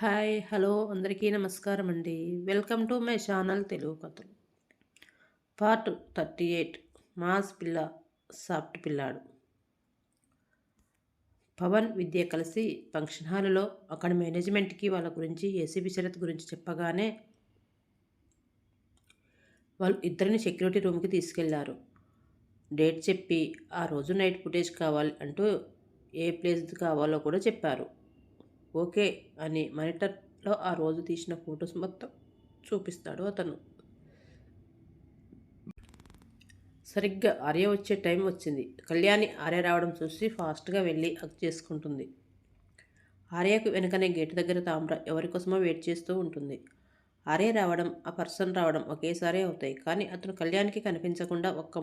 Hi hello అందరికీ నమస్కారం అండి welcome to my channel Telugu కథలు. Part thirty eight. మాస్ పిల్ల సాఫ్ట్ పిల్లాడు. పవన్ విద్య కలిసి ఫంక్షన్ హాల్లో అక్కడ మేనేజ్మెంట్కి వాళ్ళ గురించి ఏసీబీ శరత్ గురించి చెప్పగానే వాళ్ళు ఇద్దరిని సెక్యూరిటీ రూమ్కి తీసుకెళ్ళారు. డేట్ చెప్పి ఆ రోజు నైట్ ఫుటేజ్ కావాలి అంటూ ఏ ప్లేస్ కావాలో కూడా చెప్పారు. ఓకే అని మానిటర్లో ఆ రోజు తీసిన ఫొటోస్ మొత్తం చూపిస్తాడు అతను. సరిగ్గా ఆర్య వచ్చే టైం వచ్చింది. కళ్యాణి ఆర్య రావడం చూసి ఫాస్ట్గా వెళ్ళి హక్ చేసుకుంటుంది. ఆర్యకు వెనకనే గేటు దగ్గర తామ్ర ఎవరి కోసమో వెయిట్ చేస్తూ ఉంటుంది. ఆర్య రావడం ఆ పర్సన్ రావడం ఒకేసారి అవుతాయి. కానీ అతను కళ్యాణ్కి కనిపించకుండా ఒక్క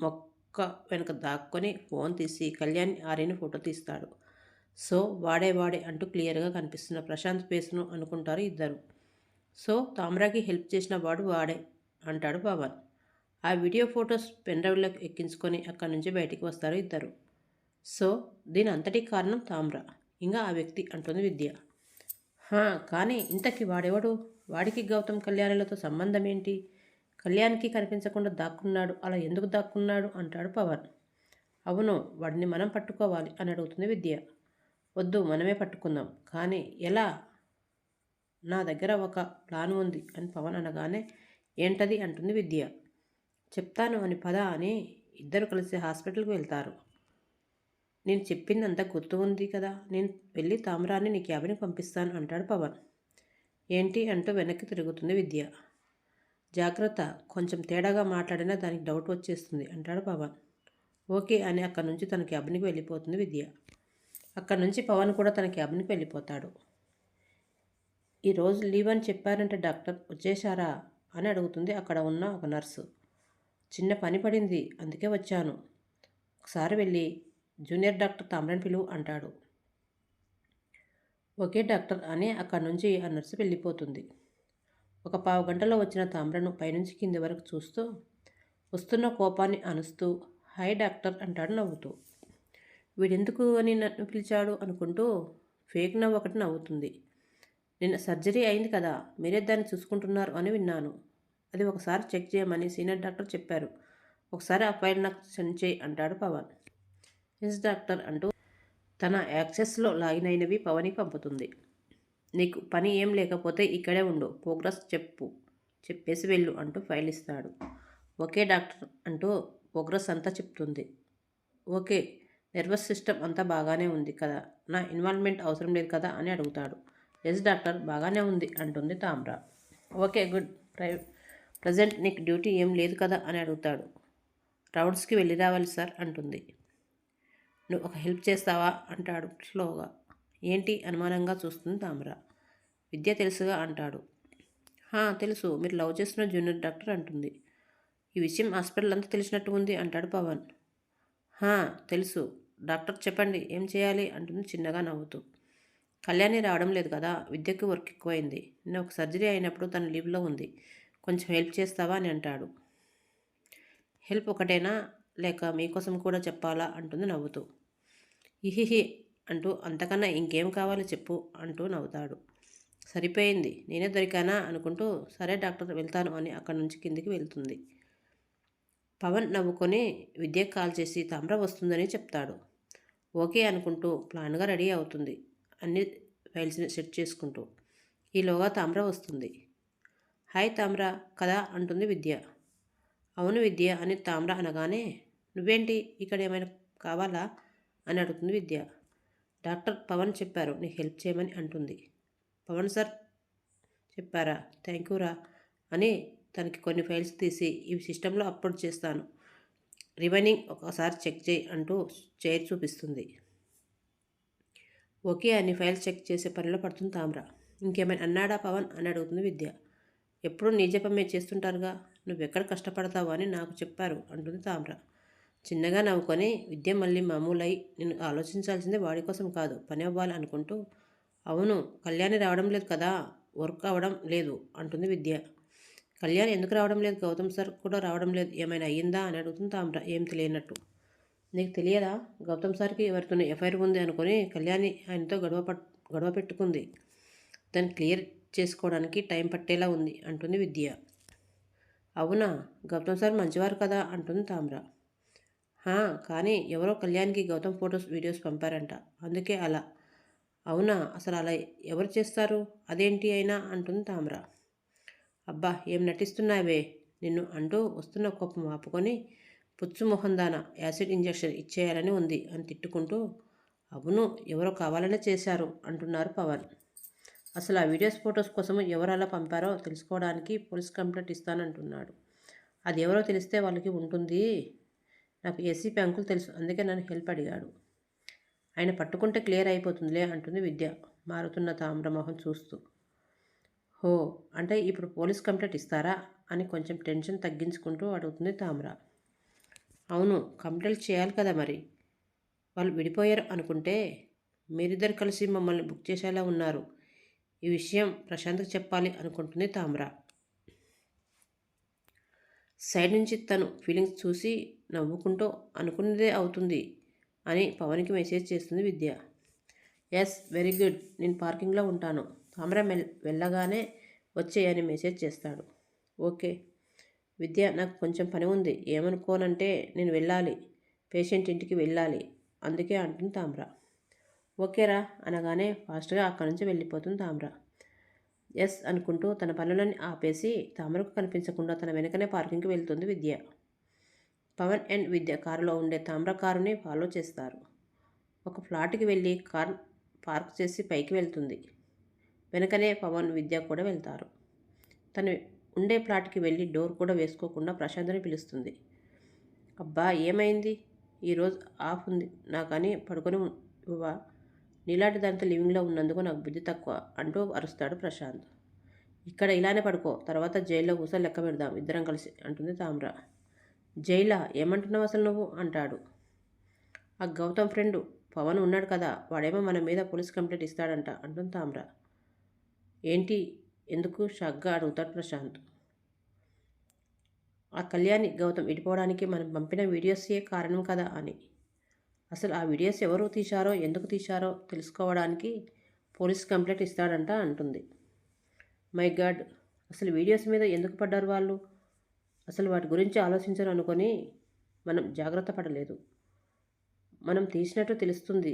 మొక్క వెనక దాక్కొని ఫోన్ తీసి కళ్యాణ్ ఆర్యని ఫోటో తీస్తాడు. సో వాడే వాడే అంటూ క్లియర్గా కనిపిస్తున్న ప్రశాంత్ ఫేస్ను అనుకుంటారు ఇద్దరు. సో తామ్రాకి హెల్ప్ చేసిన వాడు వాడే అంటాడు పవన్. ఆ వీడియో ఫొటోస్ పెన్డ్రైవ్లోకి ఎక్కించుకొని అక్కడి నుంచి బయటికి వస్తారు ఇద్దరు. సో దీని అంతటి కారణం తామ్ర. ఇంకా ఆ వ్యక్తి అంటుంది విద్య. కానీ ఇంతకి వాడెవడు? వాడికి గౌతమ్ కళ్యాణులతో సంబంధం ఏంటి? కళ్యాణ్కి కనిపించకుండా దాక్కున్నాడు అలా ఎందుకు దాక్కున్నాడు అంటాడు పవన్. అవును వాడిని మనం పట్టుకోవాలి అని అడుగుతుంది విద్య. వద్దు మనమే పట్టుకుందాం. కానీ ఎలా? నా దగ్గర ఒక ప్లాన్ ఉంది అని పవన్ అనగానే ఏంటది? అంటుంది విద్య. చెప్తాను అని పద అని ఇద్దరు కలిసి హాస్పిటల్కి వెళ్తారు. నేను చెప్పిందంతా గుర్తు ఉంది కదా నేను వెళ్ళి తామరాన్ని నీ క్యాబిని పంపిస్తాను అంటాడు పవన్. ఏంటి? అంటూ వెనక్కి తిరుగుతుంది విద్య. జాగ్రత్త కొంచెం తేడాగా మాట్లాడినా దానికి డౌట్ వచ్చేస్తుంది అంటాడు పవన్. ఓకే అని అక్కడి నుంచి తన క్యాబిన్కి వెళ్ళిపోతుంది విద్య. అక్కడి నుంచి పవన్ కూడా తన క్యాబ్నికి వెళ్ళిపోతాడు. ఈరోజు లీవ్ అని చెప్పారంటే డాక్టర్ వచ్చేశారా అని అడుగుతుంది అక్కడ ఉన్న ఒక నర్సు. చిన్న పని పడింది అందుకే వచ్చాను. ఒకసారి వెళ్ళి జూనియర్ డాక్టర్ తామ్రన్ పిలువు అంటాడు. ఒకే డాక్టర్ అని అక్కడి నుంచి ఆ నర్సు వెళ్ళిపోతుంది. ఒక పావు గంటలో వచ్చిన తామ్రను పైనుంచి కింది వరకు చూస్తూ వస్తున్న కోపాన్ని అనుస్తూ హై డాక్టర్ అంటాడు నవ్వుతూ. వీడెందుకు అని నన్ను పిలిచాడు అనుకుంటూ ఫేక్ నవ్వు ఒకటి నవ్వుతుంది. నిన్న సర్జరీ అయింది కదా మీరే దాన్ని చూసుకుంటున్నారు అని విన్నాను. అది ఒకసారి చెక్ చేయమని సీనియర్ డాక్టర్ చెప్పారు. ఒకసారి ఆ ఫైల్ నాకు సెండ్ చేయి అంటాడు పవన్. ఎస్ డాక్టర్ అంటూ తన యాక్సెస్లో లాగిన్ అయినవి పవన్కి పంపుతుంది. నీకు పని ఏం లేకపోతే ఇక్కడే ఉండు ప్రోగ్రెస్ చెప్పు చెప్పేసి వెళ్ళు అంటూ ఫైల్ ఇస్తాడు. ఓకే డాక్టర్ అంటూ ప్రోగ్రెస్ అంతా చెప్తుంది. ఓకే నర్వస్ సిస్టమ్ అంతా బాగానే ఉంది కదా నా ఇన్వాల్వ్మెంట్ అవసరం లేదు కదా అని అడుగుతాడు. ఎస్ డాక్టర్ బాగానే ఉంది అంటుంది తామ్ర. Okay good. ప్రై ప్రజెంట్ నీకు డ్యూటీ ఏం లేదు కదా అని అడుగుతాడు. రౌండ్స్కి వెళ్ళి రావాలి సార్ అంటుంది. నువ్వు ఒక హెల్ప్ చేస్తావా అంటాడు స్లోగా. ఏంటి అనుమానంగా చూస్తుంది తామ్ర. విద్య తెలుసుగా అంటాడు. తెలుసు. మీరు లవ్ చేస్తున్న జూనియర్ డాక్టర్ అంటుంది. ఈ విషయం హాస్పిటల్ అంతా తెలిసినట్టు ఉంది అంటాడు పవన్. తెలుసు. డాక్టర్ చెప్పండి ఏం చేయాలి? అంటుంది చిన్నగా నవ్వుతూ. కళ్యాణి రావడం లేదు కదా విద్యకు వర్క్ ఎక్కువైంది. నిన్న ఒక సర్జరీ అయినప్పుడు తన లీవ్లో ఉంది. కొంచెం హెల్ప్ చేస్తావా అని అంటాడు. హెల్ప్ ఒకటేనా? లేక మీకోసం కూడా చెప్పాలా? అంటుంది నవ్వుతూ. ఇహిహి అంటూ అంతకన్నా ఇంకేం కావాలో చెప్పు అంటూ నవ్వుతాడు. సరిపోయింది నేనే దొరికానా? అనుకుంటూ సరే డాక్టర్ వెళ్తాను అని అక్కడి నుంచి కిందికి వెళ్తుంది. పవన్ నవ్వుకొని విద్యకు కాల్ చేసి తామ్ర వస్తుందని చెప్తాడు. ఓకే అనుకుంటూ ప్లాన్గా రెడీ అవుతుంది. అన్ని ఫైల్స్ని సెట్ చేసుకుంటూ. ఈలోగా తామ్ర వస్తుంది. హాయ్ తామ్ర కదా అంటుంది విద్య. అవును విద్య అని తామ్ర అనగానే నువ్వేంటి? ఇక్కడ ఏమైనా కావాలా? అని అడుగుతుంది విద్య. డాక్టర్ పవన్ చెప్పారు నీకు హెల్ప్ చేయమని అంటుంది. పవన్ సార్ చెప్పారా థ్యాంక్ యూ రా అని తనకి కొన్ని ఫైల్స్ తీసి ఇవి సిస్టంలో అప్లోడ్ చేస్తాను. రిమైనింగ్ ఒకసారి చెక్ చేయి అంటూ చైర్ చూపిస్తుంది. ఓకే అన్ని ఫైల్ చెక్ చేసే పనిలో పడుతుంది తామ్ర. ఇంకేమైనా అన్నాడా పవన్? అని అడుగుతుంది విద్య. ఎప్పుడు నిజపమే చేస్తుంటారుగా? నువ్వెక్కడ కష్టపడతావు అని నాకు చెప్పారు అంటుంది తామ్ర. చిన్నగా నవ్వుకొని విద్య మళ్ళీ మామూలై నేను ఆలోచించాల్సిందే వాడి కోసం కాదు పని అవ్వాలి అనుకుంటూ అవును కళ్యాణి రావడం లేదు కదా? వర్క్ అవ్వడం లేదు అంటుంది విద్య. కళ్యాణ్ ఎందుకు రావడం లేదు? గౌతమ్ సార్ కూడా రావడం లేదు. ఏమైనా అయ్యిందా? అని అడుగుతుంది తామ్ర. ఏం తెలియనట్టు. నీకు తెలియదా? గౌతమ్ సార్కి ఎవరితోనే ఎఫ్ఐఆర్ ఉంది అనుకొని కళ్యాణి ఆయనతో గొడవ గొడవ పెట్టుకుంది. దాన్ని క్లియర్ చేసుకోవడానికి టైం పట్టేలా ఉంది అంటుంది విద్య. అవునా? గౌతమ్ సార్ మంచివారు కదా? అంటుంది తామ్ర. కానీ ఎవరో కళ్యాణ్కి గౌతమ్ ఫొటోస్ వీడియోస్ పంపారంట. అందుకే అలా. అవునా? అసలు అలా ఎవరు చేస్తారు? అదేంటి అయినా? అంటుంది తామ్ర. అబ్బా ఏం నటిస్తున్నావే? నిన్ను అంటూ వస్తున్న కోపం ఆపుకొని పుచ్చుమొహందాన యాసిడ్ ఇంజెక్షన్ ఇచ్చేయాలని ఉంది అని తిట్టుకుంటూ అవును ఎవరో కావాలనే చేశారు అంటున్నారు పవన్. అసలు ఆ వీడియోస్ ఫొటోస్ కోసం ఎవరు అలా పంపారో తెలుసుకోవడానికి పోలీస్ కంప్లైంట్ ఇస్తానంటున్నాడు. అది ఎవరో తెలిస్తే వాళ్ళకి ఉంటుంది. నాకు ఏసీపీ అంకుల్ తెలుసు అందుకే నన్ను హెల్ప్ అడిగాడు. ఆయన పట్టుకుంటే క్లియర్ అయిపోతుందిలే అంటుంది విద్య మారుతున్న తామ్రమోహన్ చూస్తూ. హో అంటే ఇప్పుడు పోలీస్ కంప్లైంట్ ఇస్తారా అని కొంచెం టెన్షన్ తగ్గించుకుంటూ అడుగుతుంది తామ్ర. అవును కంప్లైంట్ చేయాలి కదా మరి. వాళ్ళు విడిపోయారు అనుకుంటే మీరిద్దరు కలిసి మమ్మల్ని బుక్ చేసేలా ఉన్నారు. ఈ విషయం ప్రశాంత్కి చెప్పాలి అనుకుంటుంది తామ్ర. సైడ్ నుంచి తను ఫీలింగ్స్ చూసి నవ్వుకుంటూ అనుకున్నదే అవుతుంది అని పవన్కి మెసేజ్ చేస్తుంది విద్య. Yes very good. నేను పార్కింగ్లో ఉంటాను. తామ్ర వెళ్ళగానే వచ్చేయని మెసేజ్ చేస్తాడు. ఓకే విద్య నాకు కొంచెం పని ఉంది. ఏమనుకోనంటే నేను వెళ్ళాలి. పేషెంట్ ఇంటికి వెళ్ళాలి. అందుకే అంటుంది తామ్ర. ఓకేరా అనగానే ఫాస్ట్గా అక్కడి నుంచి వెళ్ళిపోతుంది తామ్ర. ఎస్ అనుకుంటూ తన పనులని ఆపేసి తామరకు కనిపించకుండా తన వెనకనే పార్కింగ్కి వెళ్తుంది విద్య. పవన్ అండ్ విద్య కారులో ఉండే తామ్ర కారుని ఫాలో చేస్తారు. ఒక ఫ్లాట్కి వెళ్ళి కార్ పార్క్ చేసి పైకి వెళ్తుంది. వెనకనే పవన్ విద్య కూడా వెళ్తారు. తను ఉండే ఫ్లాట్కి వెళ్ళి డోర్ కూడా వేసుకోకుండా ప్రశాంత్ని పిలుస్తుంది. అబ్బా ఏమైంది? ఈరోజు ఆఫ్ ఉంది. నాకని పడుకొని ఇవ్వ నీలాంటి దాంతో లివింగ్లో ఉన్నందుకు నాకు బుద్ధి తక్కువ అంటూ అరుస్తాడు ప్రశాంత్. ఇక్కడ ఇలానే పడుకో తర్వాత జైల్లో కూర్చొని లెక్క పెడదాం ఇద్దరం కలిసి అంటుంది తామ్ర. జైలా? ఏమంటున్నావు అసలు నువ్వు? అంటాడు. ఆ గౌతమ్ ఫ్రెండ్ పవన్ ఉన్నాడు కదా వాడేమో మన మీద పోలీస్ కంప్లైంట్ ఇస్తాడంట అంటుంది తామ్ర. ఏంటి? ఎందుకు? షాక్గా అడుగుతాడు ప్రశాంత్. ఆ కళ్యాణి గౌతమ్ విడిపోవడానికి మనం పంపిన వీడియోసే కారణం కదా అని. అసలు ఆ వీడియోస్ ఎవరు తీశారో ఎందుకు తీశారో తెలుసుకోవడానికి పోలీస్ కంప్లైంట్ ఇస్తాడంట అంటుంది. My God! అసలు వీడియోస్ మీద ఎందుకు పడ్డారు వాళ్ళు? అసలు వాటి గురించి ఆలోచించరు అనుకొని మనం జాగ్రత్త పడలేదు. మనం తీసినట్టు తెలుస్తుంది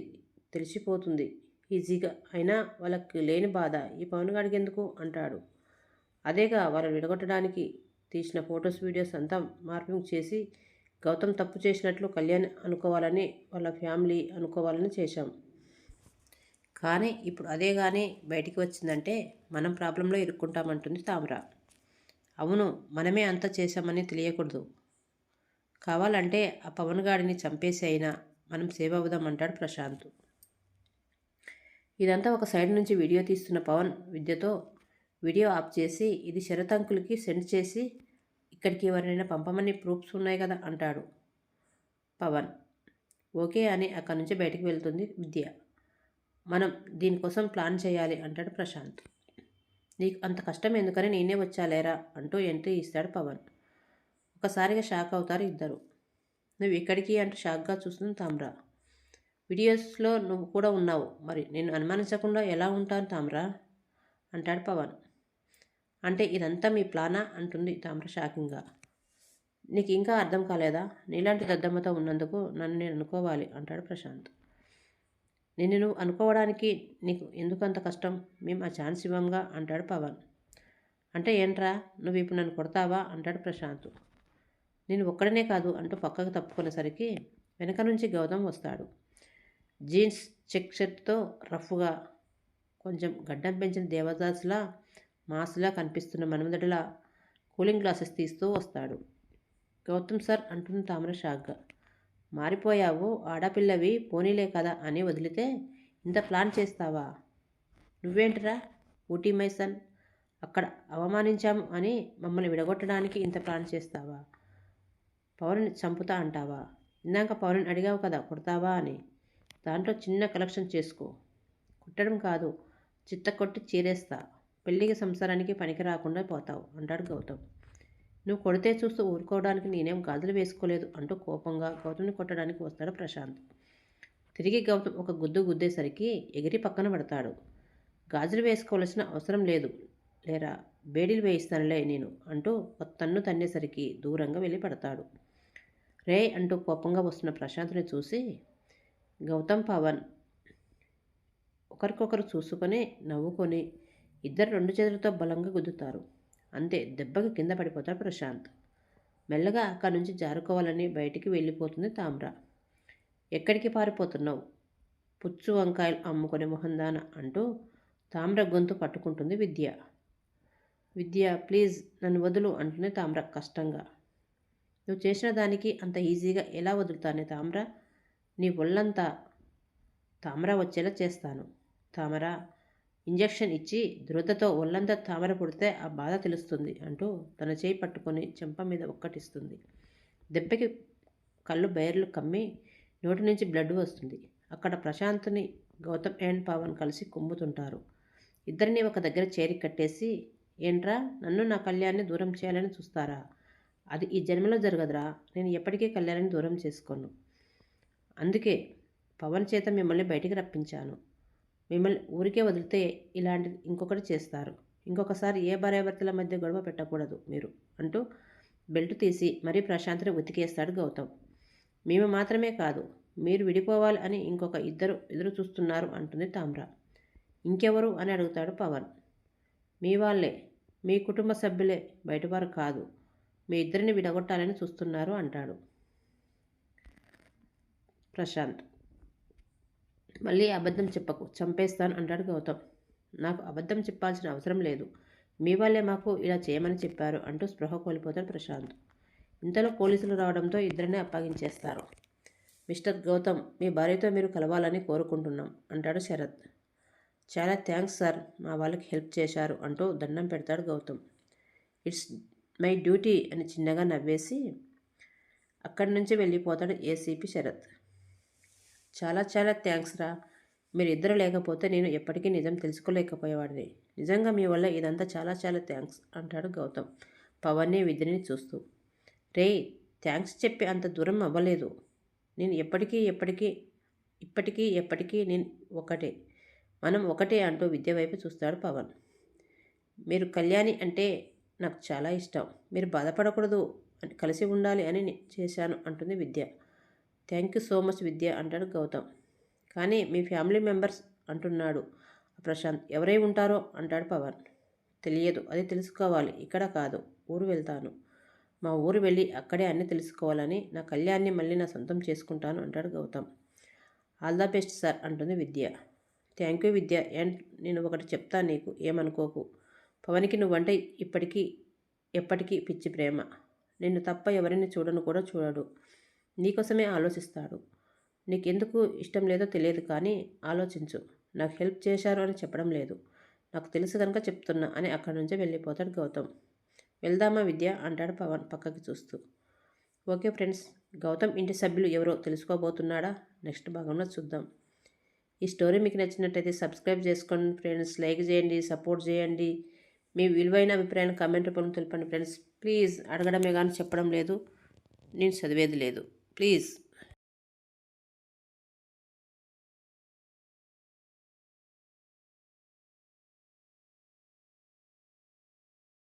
తెలిసిపోతుంది. ఈజీగా. అయినా వాళ్ళకి లేని బాధ ఈ పవన్ గాడికి ఎందుకు? అంటాడు. అదేగా వాళ్ళని విడగొట్టడానికి తీసిన ఫొటోస్ వీడియోస్ అంతా మార్పింగ్ చేసి గౌతమ్ తప్పు చేసినట్లు కళ్యాణ్ అనుకోవాలని వాళ్ళ ఫ్యామిలీ అనుకోవాలని చేశాం. కానీ ఇప్పుడు అదే కానీ బయటికి వచ్చిందంటే మనం ప్రాబ్లంలో ఇరుక్కుంటామంటుంది తామ్ర. అవును మనమే అంత చేశామని తెలియకూడదు. కావాలంటే ఆ పవన్ గాడిని చంపేసి అయినా మనం సేవ్ అవుదామంటాడు ప్రశాంత్. ఇదంతా ఒక సైడ్ నుంచి వీడియో తీస్తున్న పవన్ విద్యతో వీడియో ఆఫ్ చేసి ఇది శరత్ అంకుల్కి సెండ్ చేసి ఇక్కడికి ఎవరైనా పంపమని ప్రూఫ్స్ ఉన్నాయి కదా అంటాడు పవన్. ఓకే అని అక్కడి నుంచి బయటికి వెళ్తుంది విద్య. మనం దీనికోసం ప్లాన్ చేయాలి అంటాడు ప్రశాంత్. నీకు అంత కష్టం ఎందుకని నేనే వచ్చాలేరా అంటూ ఎంట్రీ ఇస్తాడు పవన్. ఒకసారిగా షాక్ అవుతారు ఇద్దరు. నువ్వు ఇక్కడికి అంటూ షాక్గా చూస్తుంది తామ్రా. వీడియోస్లో నువ్వు కూడా ఉన్నావు. మరి నేను అనుమానించకుండా ఎలా ఉంటాను తామ్ర? అంటాడు పవన్. అంటే ఇదంతా మీ ప్లానా? అంటుంది తామ్ర షాకింగ్గా. నీకు ఇంకా అర్థం కాలేదా? నీలాంటి దద్దమ్మతో ఉన్నందుకు నన్ను నేను అనుకోవాలి అంటాడు ప్రశాంత్. నిన్ను నువ్వు అనుకోవడానికి నీకు ఎందుకు అంత కష్టం? మేము ఆ ఛాన్స్ ఇవ్వంగా అంటాడు పవన్. అంటే ఏంట్రా? నువ్వు ఇప్పుడు నన్ను కొడతావా? అంటాడు ప్రశాంత్. నేను ఒక్కడనే కాదు అంటూ పక్కకు తప్పుకునేసరికి వెనక నుంచి గౌతమ్ వస్తాడు. జీన్స్ చెక్ షర్ట్తో రఫ్గా కొంచెం గడ్డం పెంచిన దేవదాస్లా మాస్లా కనిపిస్తున్న మనమదడల కూలింగ్ గ్లాసెస్ తీస్తూ వస్తాడు. గౌతమ్ సార్ అంటుంది తామర షాక్గా మారిపోయావు ఆడపిల్లవి పోనీలే కదా అని వదిలితే ఇంత ప్లాన్ చేస్తావా? నువ్వేంటిరా? ఊటీ మైసన్ అక్కడ అవమానించాము అని మమ్మల్ని విడగొట్టడానికి ఇంత ప్లాన్ చేస్తావా? పవన్ చంపుతా అంటావా? ఇందాక పవన్ అడిగావు కదా కొడతావా? అని. దాంట్లో చిన్న కలెక్షన్ చేసుకో. కుట్టడం కాదు చిత్త కొట్టి చీరేస్తా. పెళ్ళికి సంసారానికి పనికి రాకుండా పోతావు అంటాడు గౌతమ్. నువ్వు కొడితే చూస్తూ ఊరుకోవడానికి నేనేం గాజులు వేసుకోలేదు అంటూ కోపంగా గౌతమ్ని కొట్టడానికి వస్తాడు ప్రశాంత్. తిరిగి గౌతమ్ ఒక గుద్దు గుద్దేసరికి ఎగిరి పక్కన పడతాడు. గాజులు వేసుకోవాల్సిన అవసరం లేదు లేరా? బేడీలు వేయిస్తానులే నేను అంటూ ఒక తన్ను తన్నేసరికి దూరంగా వెళ్ళి పడతాడు. రే అంటూ కోపంగా వస్తున్న ప్రశాంత్ని చూసి గౌతమ్ పవన్. ఒకరికొకరు చూసుకొని నవ్వుకొని ఇద్దరు రెండు చేతులతో బలంగా గుద్దుతారు. అంతే దెబ్బకి కింద పడిపోతాడు ప్రశాంత్. మెల్లగా అక్కడి నుంచి జారుకోవాలని బయటికి వెళ్ళిపోతుంది తామ్ర. ఎక్కడికి పారిపోతున్నావు? పుచ్చు వంకాయలు అమ్ముకునే మొహందాన అంటూ తామ్ర గొంతు పట్టుకుంటుంది విద్య. విద్య ప్లీజ్ నన్ను వదులు అంటుంది తామ్ర కష్టంగా. నువ్వు చేసిన దానికి అంత ఈజీగా ఎలా వదులుతానే తామ్ర? నీ ఒళ్ళంతా తామర వచ్చేలా చేస్తాను. తామర ఇంజెక్షన్ ఇచ్చి దురదతో ఒళ్ళంతా తామర పుడితే ఆ బాధ తెలుస్తుంది అంటూ తన చేయి పట్టుకొని చెంప మీద ఒక్కటిస్తుంది. దెబ్బకి కళ్ళు బయర్లు కమ్మి నోటి నుంచి బ్లడ్ వస్తుంది. అక్కడ ప్రశాంత్ని గౌతమ్ అండ్ పవన్ కలిసి కుమ్ముతుంటారు ఇద్దరిని ఒక దగ్గర చేరి కట్టేసి ఏంట్రా నన్ను నా కళ్యాణ్ని దూరం చేయాలని చూస్తారా? అది ఈ జన్మలో జరగదురా. నేను ఎప్పటికీ కళ్యాణాన్ని దూరం చేసుకోను. అందుకే పవన్ చేత మిమ్మల్ని బయటికి రప్పించాను. మిమ్మల్ని ఊరికే వదిలితే ఇలాంటిది ఇంకొకటి చేస్తారు. ఇంకొకసారి ఏ భార్యాభర్తల మధ్య గొడవ పెట్టకూడదు మీరు అంటూ బెల్ట్ తీసి మరీ ప్రశాంతిని ఉతికేస్తాడు గౌతమ్. మేము మాత్రమే కాదు మీరు విడిపోవాలి అని ఇంకొక ఇద్దరు ఎదురు చూస్తున్నారు అంటుంది తామ్ర. ఇంకెవరు అని అడుగుతాడు పవన్. మీ వాళ్ళే మీ కుటుంబ సభ్యులే బయటవారు కాదు మీ ఇద్దరిని విడగొట్టాలని చూస్తున్నారు అంటాడు. ప్రశాంత్. మళ్ళీ అబద్ధం చెప్పకు చంపేస్తాను అంటాడు గౌతమ్. నాకు అబద్ధం చెప్పాల్సిన అవసరం లేదు. మీ వాళ్ళే మాకు ఇలా చేయమని చెప్పారు అంటూ స్పృహ కోల్పోతాడు ప్రశాంత్. ఇంతలో పోలీసులు రావడంతో ఇద్దరిని అప్పగించేస్తారు. మిస్టర్ గౌతమ్ మీ భార్యతో మీరు కలవాలని కోరుకుంటున్నాం అంటాడు శరత్. చాలా థ్యాంక్స్ సార్ మా వాళ్ళకి హెల్ప్ చేశారు అంటూ దండం పెడతాడు గౌతమ్. ఇట్స్ మై డ్యూటీ అని చిన్నగా నవ్వేసి అక్కడి నుంచి వెళ్ళిపోతాడు ఏసీపీ శరత్. చాలా చాలా థ్యాంక్స్ రా. మీరు ఇద్దరు లేకపోతే నేను ఎప్పటికీ నిజం తెలుసుకోలేకపోయేవాడిని. నిజంగా మీ వల్ల ఇదంతా చాలా చాలా థ్యాంక్స్ అంటాడు గౌతమ్. పవన్ని విద్యని చూస్తూ. రే థ్యాంక్స్ చెప్పి అంత దూరం అవ్వలేదు. నేను ఎప్పటికీ ఎప్పటికీ ఇప్పటికీ ఎప్పటికీ నేను ఒకటే. మనం ఒకటే అంటూ విద్య వైపు చూస్తాడు పవన్. మీరు కళ్యాణి అంటే నాకు చాలా ఇష్టం. మీరు బాధపడకూడదు. అని కలిసి ఉండాలి అని చేశాను అంటుంది Vidya. Thank you so much Vidya అంటాడు గౌతమ్. కానీ మీ ఫ్యామిలీ మెంబర్స్ అంటున్నాడు ప్రశాంత్. ఎవరై ఉంటారో అంటాడు పవన్. తెలియదు అది తెలుసుకోవాలి. ఇక్కడ కాదు ఊరు వెళ్తాను. మా ఊరు వెళ్ళి అక్కడే అన్నీ తెలుసుకోవాలని నా కళ్యాణ్ని మళ్ళీ నా సొంతం చేసుకుంటాను అంటాడు Gautam. All the best sir అంటుంది Vidya. Thank you Vidya and నేను ఒకటి చెప్తాను నీకు ఏమనుకోకు. పవన్కి నువ్వంటే ఇప్పటికీ ఎప్పటికీ పిచ్చి ప్రేమ. నిన్ను తప్ప ఎవరిని చూడను కూడా చూడడు. నీకోసమే ఆలోచిస్తాడు. నీకెందుకు ఇష్టం లేదో తెలియదు కానీ ఆలోచించు. నాకు హెల్ప్ చేశారు అని చెప్పడం లేదు. నాకు తెలుసు కనుక చెప్తున్నా అని అక్కడి నుంచి వెళ్ళిపోతాడు గౌతమ్. వెళ్దామా విద్య? అంటాడు పవన్ పక్కకి చూస్తూ. ఓకే ఫ్రెండ్స్ గౌతమ్ ఇంటి సభ్యులు ఎవరో తెలుసుకోబోతున్నాడా? నెక్స్ట్ భాగంలో చూద్దాం. ఈ స్టోరీ మీకు నచ్చినట్టయితే సబ్స్క్రైబ్ చేసుకోండి ఫ్రెండ్స్ లైక్ చేయండి సపోర్ట్ చేయండి. మీ విలువైన అభిప్రాయాన్ని కామెంట్ రూపంలో తెలపండి ఫ్రెండ్స్. ప్లీజ్ అడగడమే కానీ చెప్పడం లేదు. నేను చదివేది లేదు. ప్లీజ్